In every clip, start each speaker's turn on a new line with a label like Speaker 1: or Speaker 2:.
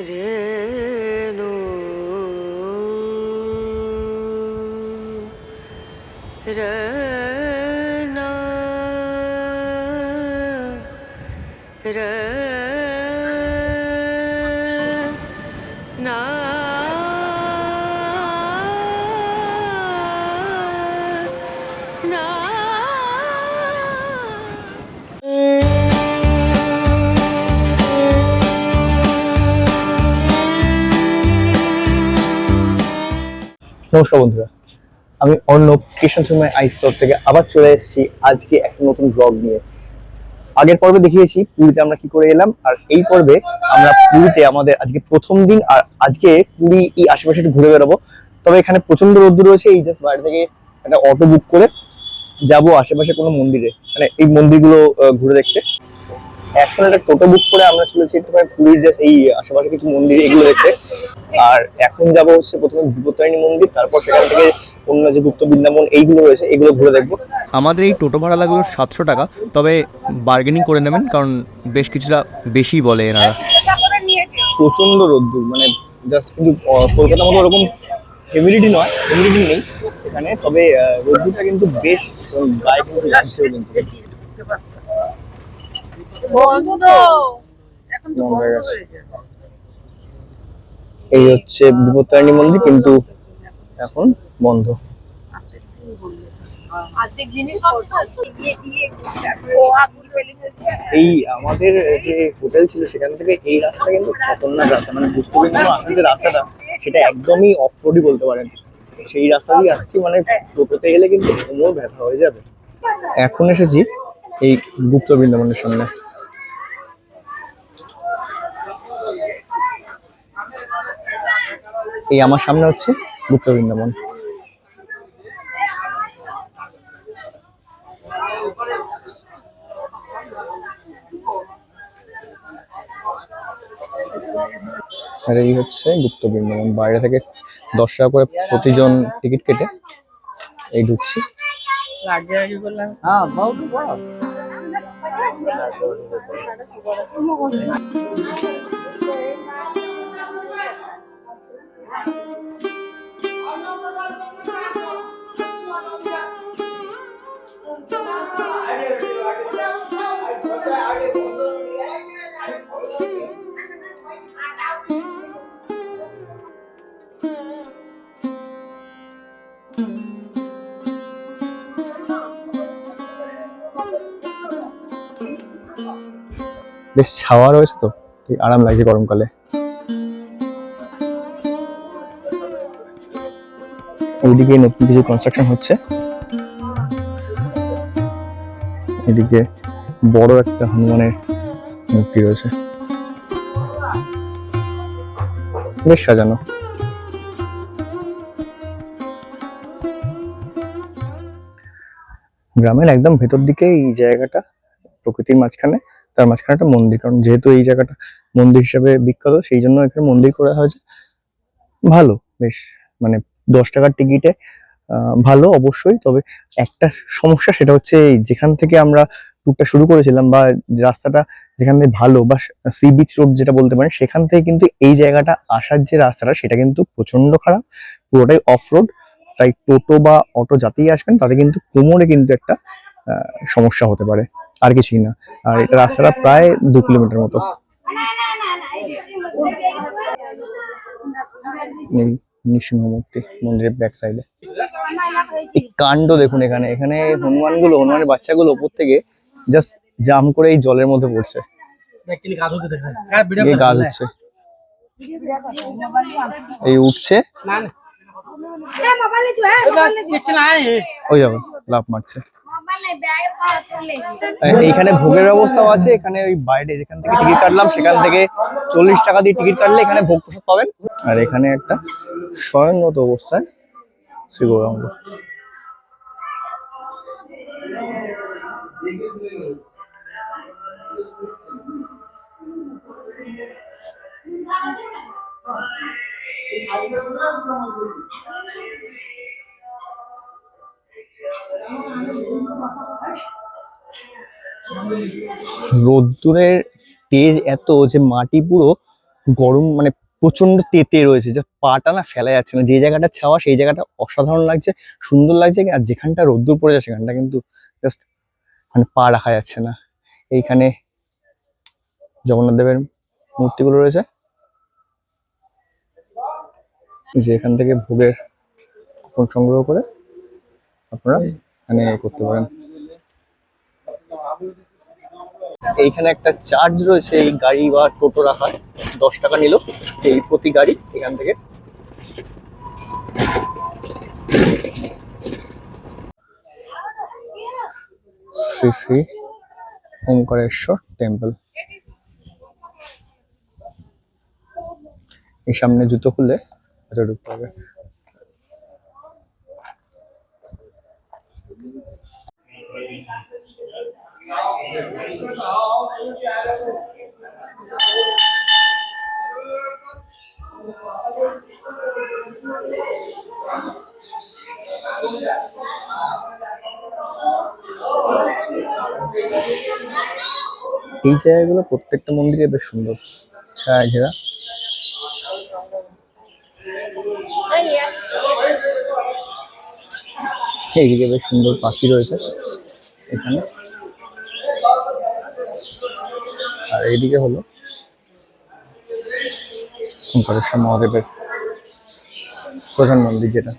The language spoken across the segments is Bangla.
Speaker 1: রেণু। রনা
Speaker 2: নমস্কার বন্ধুরা, আমি অর্ণব কৃষ্ণ সময় আইস থেকে আবার চলে এসেছি আজকে একটা নতুন ব্লগ নিয়ে। আগের পর্বে দেখিয়েছি পুরীতে আমরা কি করে এলাম, আর এই পর্বে আমরা পুরীতে আমাদের আজকে প্রথম দিন, আর আজকে পুরী এই আশেপাশে একটু ঘুরে বেড়াবো। তবে এখানে প্রচণ্ড রোদ্দুর রয়েছে, এই জাস্ট বাড়ি থেকে একটা অটো বুক করে যাব আশেপাশে কোনো মন্দিরে মানে এই মন্দিরগুলো ঘুরে দেখতে। এখন একটা টোটো বুক করে আমরা চলেছি একটুখানি পুরীর জাস্ট এই আশেপাশে কিছু মন্দির, এগুলো দেখতে। আর এখন যাব হচ্ছে প্রথমে বিপত্তারিণী মন্দির তারপর সেখান থেকে অন্য যে গুপ্ত বৃন্দাবন এইগুলো রয়েছে এগুলো ঘুরে দেখব।
Speaker 3: আমাদের এই টোটো ভাড়া লাগল সাতশো টাকা তবে বার্গেনিং করে নেবেন কারণ বেশ কিছুটা বেশি বলে এনারা
Speaker 2: প্রচণ্ড রোদ্দুর মানে জাস্ট কিন্তু আহ, কলকাতার মতো ওরকম হিউমিডিটি নয় হিউমিডিটি নেই এখানে তবে রোদ্দুরটা কিন্তু বেশ গায়ে কিন্তু লাগছেও কিন্তু।
Speaker 4: বন্ধ। তো এখন তো
Speaker 2: বন্ধ
Speaker 4: বন্ধ
Speaker 2: হয়ে গেছে। এই হচ্ছে বিপত্তারিণী মন্দির কিন্তু এখন বন্ধ। এই আমাদের যে হোটেল ছিল সেখান থেকে এই রাস্তা কিন্তু খতরনাক রাস্তা মানে গুপ্তবিন্দু আসার যে রাস্তাটা সেটা একদমই অফ রোডই বলতে পারেন। সেই রাস্তা দিয়ে আসছি মানে টোটোতে গেলে কিন্তু কোমর ব্যথা হয়ে যাবে। এখন এসেছি এই গুপ্ত বৃন্দাবনের সামনে। এই আমার সামনে হচ্ছে গুপ্ত বৃন্দাবন। আর এই হচ্ছে গুপ্ত বৃন্দাবন। বাইরে থেকে দশ টাকা করে প্রতিজন টিকিট কেটে এই ঢুকছি।
Speaker 4: হ্যাঁ
Speaker 2: বেশ ছাওয়া রয়েছে তো ঠিক আরাম লাগছে গরমকালে। ওইদিকে নতুন কিছু কনস্ট্রাকশন হচ্ছে। এদিকে বড় একটা হনুমানের মূর্তি রয়েছে। বেশ সাজানো। গ্রামের একদম ভেতর দিকে এই জায়গাটা, প্রকৃতির মাঝখানে, তার মাঝখানে একটা মন্দির। কারণ যেহেতু এই জায়গাটা মন্দির হিসেবে বিখ্যাত, সেই জন্য এখানে মন্দির করা হয়েছে। ভালো, বেশ। মানে দশ টাকার টিকিটে ভালো অবশ্যই তবে একটা সমস্যা সেটা হচ্ছে এই যেখান থেকে আমরা ট্যুরটা শুরু করেছিলাম বা রাস্তাটা যেখান থেকে ভালো বা সি বিচ রোড যেটা বলতে পারেন সেখান থেকে কিন্তু এই জায়গাটা আসার যে রাস্তাটা সেটা কিন্তু প্রচণ্ড খারাপ পুরোটাই অফ রোড তাই টোটো বা অটো যাতেই আসবেন তাতে কিন্তু কোমরে কিন্তু একটা সমস্যা হতে পারে আর কিছুই না আর এটা রাস্তাটা প্রায় দু কিলোমিটার মতো। নৃসিংহ মূর্তি মন্দিরের ব্যাক সাইডে এই কাণ্ড দেখুন এখানে। এখানে হনুমানগুলো হনুমানের বাচ্চাগুলো উপর থেকে জাস্ট জাম করে এই জলের মধ্যে পড়ছে। এই গা ধুচ্ছে এই উঠছে। ওই যাবে লাভ মারছে। এইখানে ভোগের ব্যবস্থাও আছে, এখানে ওই বাইরে যেখান থেকে টিকিট কাটলাম, সেখান থেকে চল্লিশ টাকা দিয়ে টিকিট কাটলে এখানে ভোগ প্রসাদ পাবেন। আর এখানে একটা স্বয়ংগত অবস্থায় শ্রী গৌরাঙ্গ। রোদ্দুরের তেজ এত যে মাটি পুরো গরম মানে প্রচণ্ড তেতে রয়েছে, যে পাটা না ফেলা যাচ্ছে না। যে জায়গাটা ছাওয়া, সেই জায়গাটা অসাধারণ লাগছে, সুন্দর লাগছে আর যেখানটা রোদ্দুর পড়ে যায়, সেখানটা কিন্তু জাস্ট মানে পা রাখা যাচ্ছে না। এইখানে জগন্নাথ দেবের মূর্তিগুলো রয়েছে। যে এখান থেকে ভোগের সংগ্রহ করে আপনারা এখানে করতে পারেন। এইখানে একটা চার্জ রয়েছে, এই গাড়ি বা টোটো রাখার দশ টাকা নিল, এই প্রতি গাড়ি এখান থেকে। শ্রী শ্রী ওঙ্কারেশ্বর টেম্পল এই সামনে জুতো খুলে ভেতরে ঢুকতে হবে। এই জায়গাগুলো প্রত্যেকটা মন্দিরে বেশ সুন্দর। ছায়া ঘেরা। এইদিকে বেশ সুন্দর পাখি রয়েছে। এখানে। আর এইদিকে হলো ওঙ্কারেশ্বর মহাদেবের প্রধান মন্দির যেটা।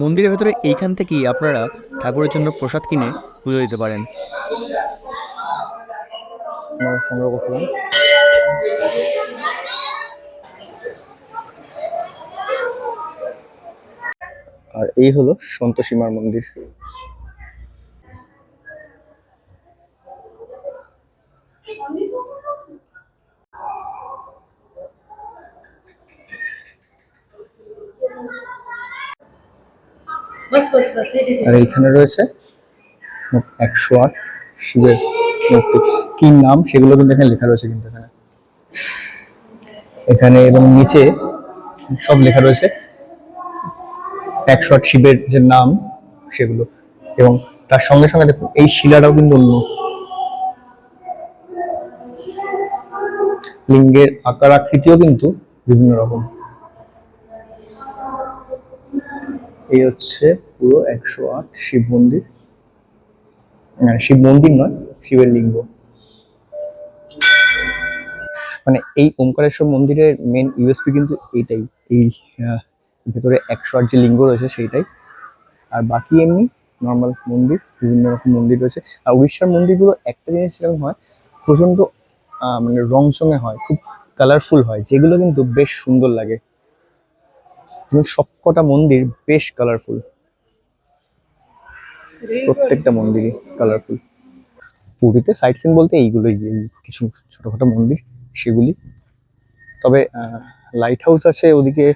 Speaker 3: মন্দিরের ভেতরে এইখান থেকেই আপনারা ঠাকুরের জন্য প্রসাদ কিনে পুজো দিতে পারেন।
Speaker 2: সংগ্রহ পারেন আর এই হলো সন্তোষীমার মন্দির। আর এইখানে রয়েছে একশো আট শিবের মূর্তি কি নাম? সেগুলো কিন্তু এখানে লেখা রয়েছে কিন্তু এখানে। এখানে এবং নিচে সব লেখা রয়েছে। একশো আট শিবের যে নাম সেগুলো। এবং তার সঙ্গে সঙ্গে দেখুন এই শিলাটাও কিন্তু অন্য। লিঙ্গের আকার আকৃতিও কিন্তু বিভিন্ন রকম। এই হচ্ছে পুরো একশো আট শিব মন্দির। আহ, শিব মন্দির নয় শিবের লিঙ্গ মানে এই ওমকারেশ্বর মন্দিরের মেন ইউএসপি কিন্তু এইটাই। এই ভেতরে একশো আট যে লিঙ্গ রয়েছে সেইটাই। আর বাকি এমনি নর্মাল মন্দির বিভিন্ন রকম মন্দির রয়েছে। আর উড়িষ্যার মন্দিরগুলো একটা জিনিস সেরকম হয় প্রচণ্ড মানে রংচঙে হয় খুব কালারফুল হয় যেগুলো কিন্তু বেশ সুন্দর লাগে। সবকটা মন্দির বেশ কালারফুল প্রত্যেকটা মন্দিরই কালারফুল পুরীতে সাইট সিন বলতে এইগুলোই, এই কিছু ছোটখাটো মন্দির, সেগুলি। তবে লাইট হাউস আছে, ওদিকে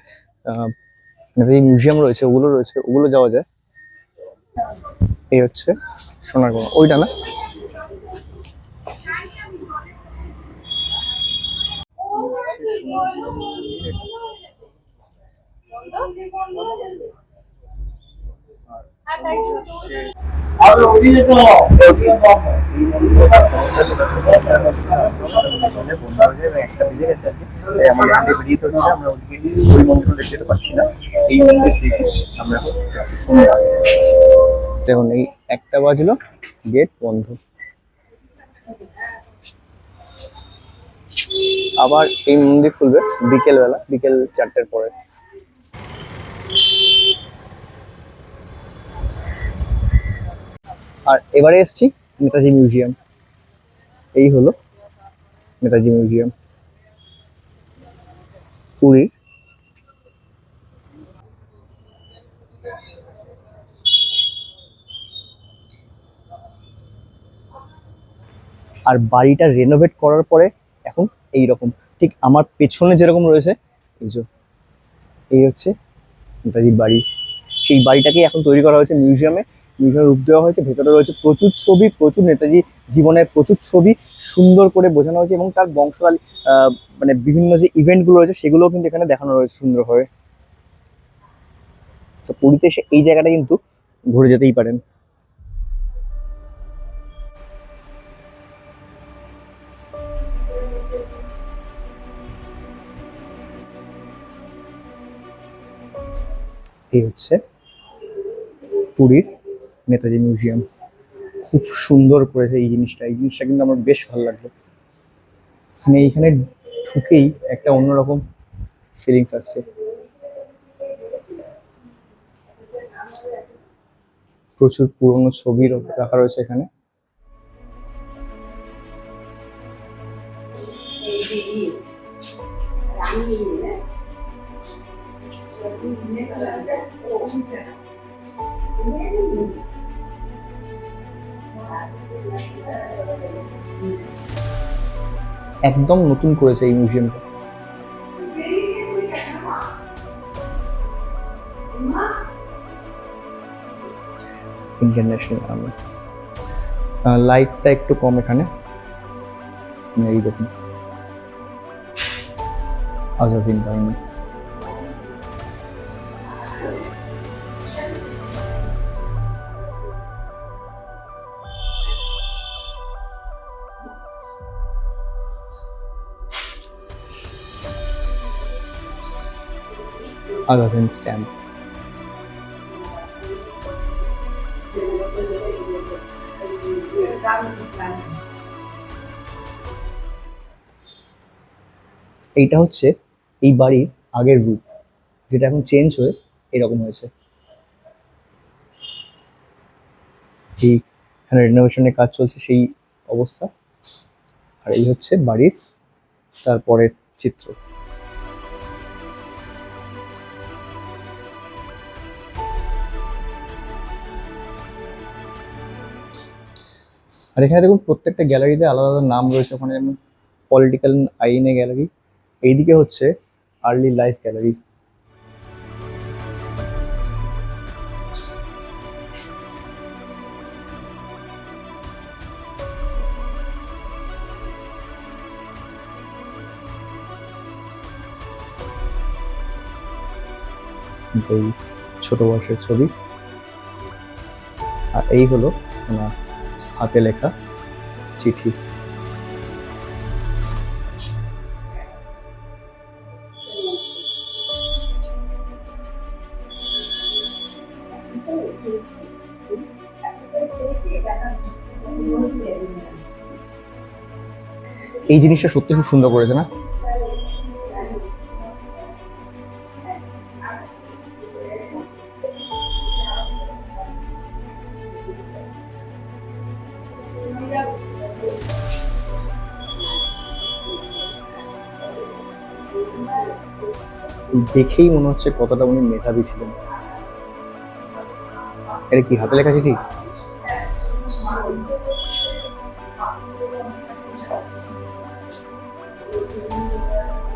Speaker 2: নেতাজি মিউজিয়াম রয়েছে, ওগুলো রয়েছে, ওগুলো যাওয়া যায়। এই হচ্ছে সোনারগঞ্জ ওইটা না? দেখুন, এই একটা বাজলো গেট বন্ধ। আবার এই মন্দির খুলবে বিকেল বেলা বিকেল চারটের পরে। আর এবারে এসছি নেতাজি মিউজিয়াম। এই হলো নেতাজি মিউজিয়াম। পুরীর আর বাড়িটা রেনোভেট করার পরে এখন এই রকম ঠিক আমার পেছনে যেরকম রয়েছে, এই যে, এই হচ্ছে নেতাজির বাড়ি। সেই বাড়িটাকেই এখন তৈরি করা হয়েছে মিউজিয়ামে। মিউজিয়ামে রূপ দেওয়া হয়েছে। ভেতরে রয়েছে প্রচুর ছবি, প্রচুর নেতাজি জীবনের প্রচুর ছবি সুন্দর করে বোঝানো হয়েছে এবং তার বংশাল মানে বিভিন্ন যে ইভেন্টগুলো রয়েছে সেগুলোও কিন্তু এখানে দেখানো রয়েছে সুন্দরভাবে। তো পুরীতে এসে এই জায়গাটা কিন্তু ঘুরে যেতেই পারেন। এই হচ্ছে পুরীর নেতাজি মিউজিয়াম খুব সুন্দর করেছে এই জিনিসটা এই জিনিসটা কিন্তু আমার বেশ ভালো লাগল মানে এইখানে ঢুকেই একটা অন্যরকম ফিলিংস আসছে প্রচুর পুরনো ছবি রাখা রয়েছে এখানে একদম নতুন করেছে এই মিউজিয়ামটা ইন্টারন্যাশনাল ন্যাশনাল আর্মি লাইটটা একটু কম এখানে। এই দেখুন। আজাদিন বাহিনী আজাদিন স্ট্যাম্প এইটা হচ্ছে এই বাড়ির আগের রূপ, যেটা এখন চেঞ্জ হয়ে এরকম হয়েছে। এই এখানে রেনোভেশনের কাজ চলছে সেই অবস্থা। আর এই হচ্ছে বাড়ির তারপরের চিত্র। আর এখানে দেখুন প্রত্যেকটা গ্যালারিতে আলাদা আলাদা নাম রয়েছে। ওখানে যেমন পলিটিক্যাল আইএনএ গ্যালারি এইদিকে হচ্ছে আর্লি লাইফ গ্যালারি এই ছোট বয়সের ছবি। আর এই হলো ওনার হাতে লেখা চিঠি। এই জিনিসটা সত্যি খুব সুন্দর করেছে না? দেখেই মনে হচ্ছে কতটা উনি মেধাবী ছিলেন। এটা কি হাতে লেখা চিঠি?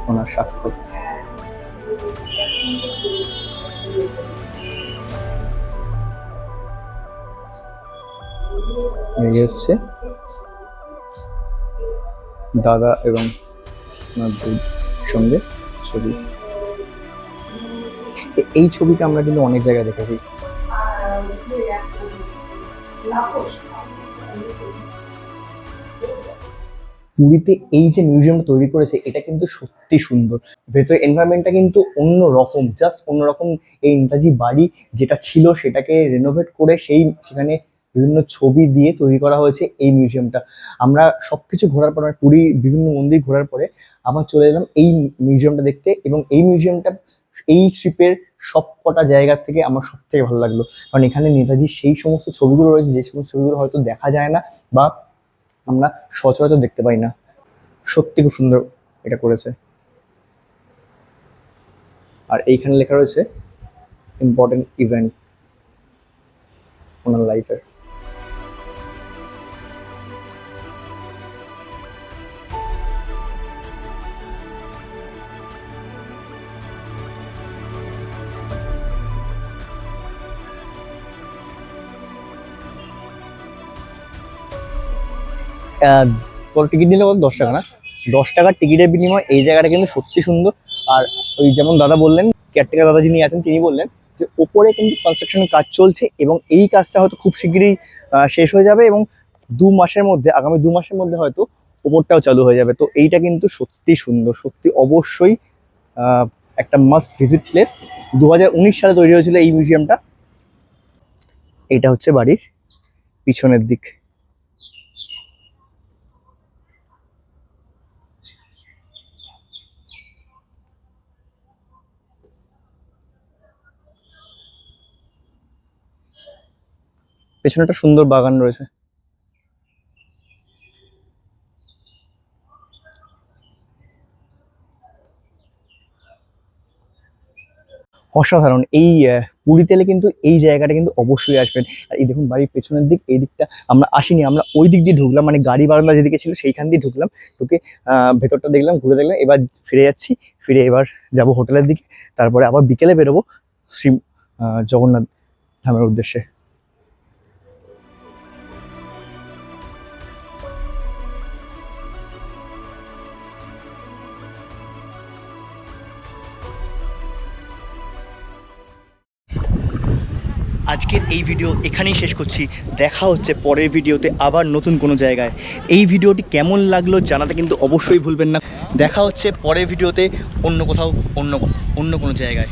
Speaker 2: ওনার স্বাক্ষর। হচ্ছে দাদা এবং সঙ্গে ছবি। এই ছবিটা আমরা কিন্তু অনেক জায়গায় দেখেছি। পুরীতে এই যে মিউজিয়ামটা তৈরি করেছে, এটা কিন্তু সত্যি সুন্দর। ভেতরে এনভায়রনমেন্টটা কিন্তু অন্য রকম জাস্ট অন্যরকম এই নেতাজি বাড়ি যেটা ছিল সেটাকে রেনোভেট করে সেই সেখানে বিভিন্ন ছবি দিয়ে তৈরি করা হয়েছে এই মিউজিয়ামটা আমরা সবকিছু ঘোরার পর মানে পুরী বিভিন্ন মন্দির ঘোরার পরে আবার চলে এলাম এই মিউজিয়ামটা দেখতে এবং এই মিউজিয়ামটা এই ট্রিপের সব কটা জায়গার থেকে আমার সব থেকে ভালো লাগল। কারণ এখানে নেতাজির সেই সমস্ত ছবিগুলো রয়েছে, যে সমস্ত ছবিগুলো হয়তো দেখা যায় না বা আমরা সচরাচর দেখতে পাই না। সত্যি খুব সুন্দর এটা করেছে। আর এইখানে লেখা রয়েছে ইম্পর্টেন্ট ইভেন্ট ওনার লাইফের কত টিকিট নিলে কত? দশ টাকা না? দশ টাকার টিকিটের বিনিময়ে এই জায়গাটা কিন্তু সত্যি সুন্দর। আর ওই যেমন দাদা বললেন কেয়ারটেকার দাদা যিনি আছেন তিনি বললেন যে ওপরে কিন্তু কনস্ট্রাকশনের কাজ চলছে এবং এই কাজটা হয়তো খুব আহ, শেষ হয়ে যাবে এবং দু মাসের মধ্যে আগামী দু মাসের মধ্যে হয়তো ওপরটাও চালু হয়ে যাবে। তো এইটা কিন্তু সত্যি সুন্দর সত্যি অবশ্যই একটা মাস্ট ভিজিট প্লেস দু হাজার উনিশ সালে তৈরি হয়েছিল এই মিউজিয়ামটা এটা হচ্ছে বাড়ির পিছনের দিক। পেছনে একটা সুন্দর বাগান রয়েছে। অসাধারণ। এই আহ, পুরীতে এলে কিন্তু এই জায়গাটা কিন্তু অবশ্যই আসবেন। আর এই দেখুন বাড়ির পেছনের দিক এই দিকটা আমরা আসিনি আমরা ওই দিক দিয়ে ঢুকলাম মানে গাড়ি বারান্দা যেদিকে ছিল সেইখান দিয়ে ঢুকলাম। ঢুকে ভেতরটা দেখলাম ঘুরে দেখলাম এবার ফিরে যাচ্ছি ফিরে এবার যাব হোটেলের দিকে। তারপরে আবার বিকেলে বেরোবো শ্রী জগন্নাথ ধামের উদ্দেশ্যে। আজকের এই ভিডিও এখানেই শেষ করছি। দেখা হচ্ছে পরের ভিডিওতে আবার নতুন কোনো জায়গায়। এই ভিডিওটি কেমন লাগল জানাতে কিন্তু অবশ্যই ভুলবেন না। দেখা হচ্ছে পরের ভিডিওতে অন্য কোথাও, অন্য অন্য কোনো জায়গায়।